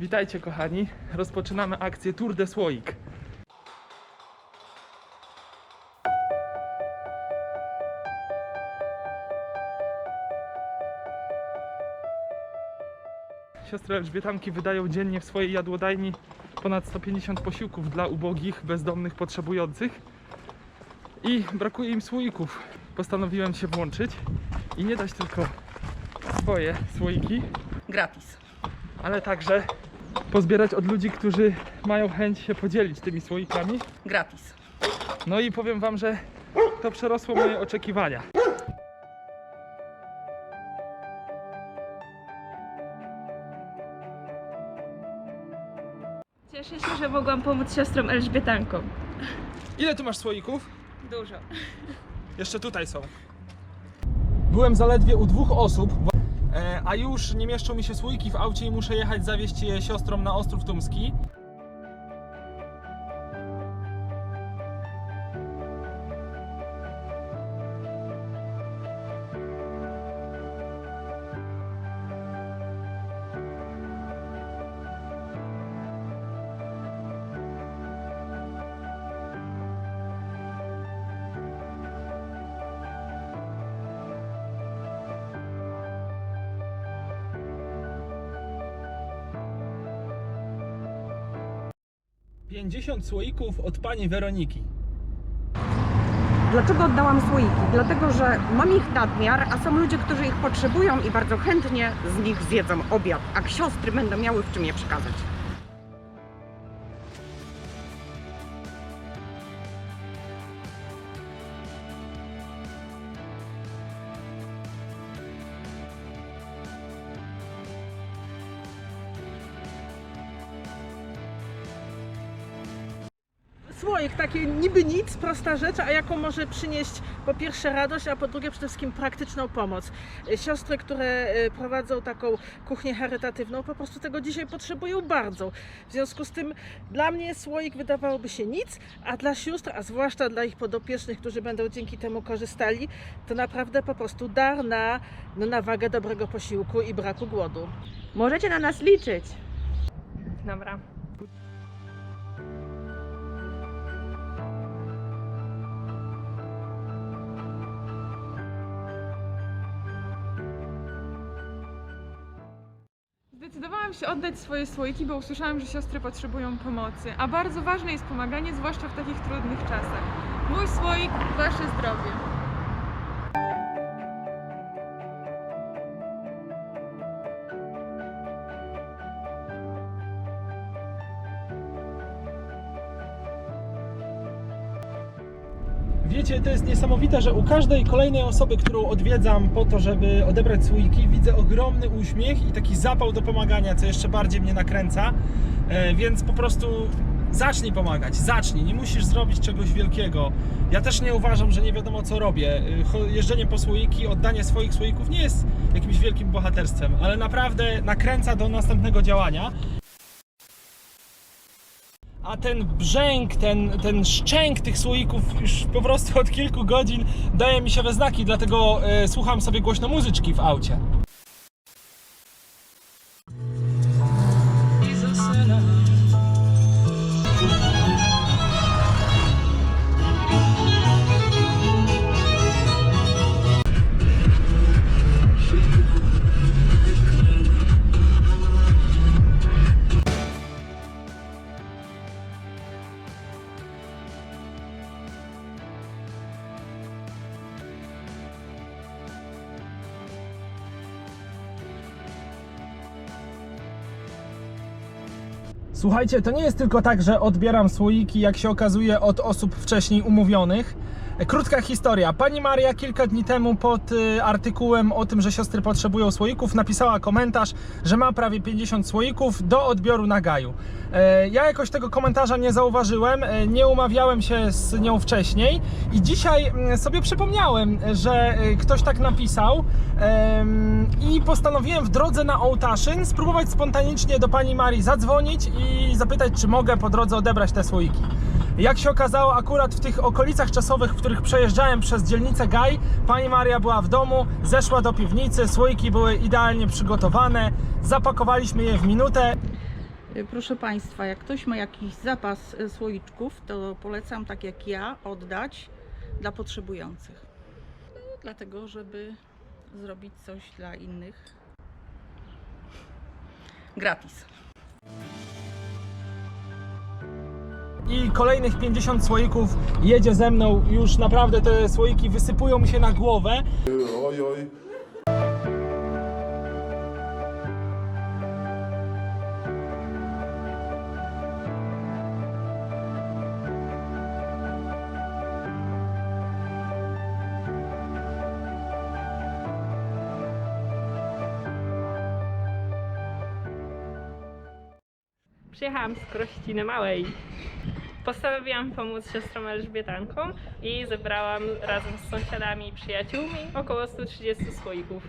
Witajcie kochani, rozpoczynamy akcję Tour de Słoik. Siostry Elżbietanki wydają dziennie w swojej jadłodajni ponad 150 posiłków dla ubogich, bezdomnych, potrzebujących i brakuje im słoików. Postanowiłem się włączyć i nie dać tylko swoje słoiki, Gratis. ale także pozbierać od ludzi, którzy mają chęć się podzielić tymi słoikami. Gratis. No i powiem Wam, że to przerosło moje oczekiwania. Cieszę się, że mogłam pomóc siostrom Elżbietankom. Ile tu masz słoików? Dużo. Jeszcze tutaj są. Byłem zaledwie u dwóch osób, a już nie mieszczą mi się słoiki w aucie i muszę jechać zawieźć je siostrom na Ostrów Tumski. Pięćdziesiąt słoików od pani Weroniki. Dlaczego oddałam słoiki? Dlatego, że mam ich nadmiar, a są ludzie, którzy ich potrzebują i bardzo chętnie z nich zjedzą obiad, a siostry będą miały w czym je przekazać. Słoik, takie niby nic, prosta rzecz, a jaką może przynieść po pierwsze radość, a po drugie przede wszystkim praktyczną pomoc. Y, Siostry, które y, prowadzą taką kuchnię charytatywną, po prostu tego dzisiaj potrzebują bardzo. W związku z tym dla mnie słoik wydawałoby się nic, a dla sióstr, a zwłaszcza dla ich podopiecznych, którzy będą dzięki temu korzystali, to naprawdę po prostu dar na, no, na wagę dobrego posiłku i braku głodu. Możecie na nas liczyć. Dobra. Zdecydowałam się oddać swoje słoiki, bo usłyszałam, że siostry potrzebują pomocy, a bardzo ważne jest pomaganie, zwłaszcza w takich trudnych czasach. Mój słoik, wasze zdrowie. Wiecie, to jest niesamowite, że u każdej kolejnej osoby, którą odwiedzam po to, żeby odebrać słoiki, widzę ogromny uśmiech i taki zapał do pomagania, co jeszcze bardziej mnie nakręca. E, więc po prostu zacznij pomagać, zacznij. Nie musisz zrobić czegoś wielkiego. Ja też nie uważam, że nie wiadomo co robię. E, Jeżdżenie po słoiki, oddanie swoich słoików nie jest jakimś wielkim bohaterstwem, ale naprawdę nakręca do następnego działania. A ten brzęk, ten, ten szczęk tych słoików już po prostu od kilku godzin daje mi się we znaki, dlatego e, słucham sobie głośno muzyczki w aucie. Słuchajcie, to nie jest tylko tak, że odbieram słoiki, jak się okazuje, od osób wcześniej umówionych. Krótka historia. Pani Maria kilka dni temu pod y, artykułem o tym, że siostry potrzebują słoików, napisała komentarz, że ma prawie 50 słoików do odbioru na gaju. E, Ja jakoś tego komentarza nie zauważyłem, e, nie umawiałem się z nią wcześniej i dzisiaj sobie przypomniałem, że y, ktoś tak napisał i postanowiłem w drodze na Ołtaszyn spróbować spontanicznie do pani Marii zadzwonić i zapytać, czy mogę po drodze odebrać te słoiki. Jak się okazało, akurat w tych okolicach czasowych, w których przejeżdżałem przez dzielnicę Gaj, pani Maria była w domu, zeszła do piwnicy, słoiki były idealnie przygotowane, zapakowaliśmy je w minutę. Y, Proszę Państwa, jak ktoś ma jakiś zapas y, słoiczków, to polecam tak jak ja oddać dla potrzebujących. No, dlatego, żeby zrobić coś dla innych gratis. I kolejnych 50 słoików jedzie ze mną. Już naprawdę te słoiki wysypują mi się na głowę. Oj, oj. Przyjechałam z Krościny Małej. Postanowiłam pomóc siostrom Elżbietankom i zebrałam razem z sąsiadami i przyjaciółmi około 130 słoików.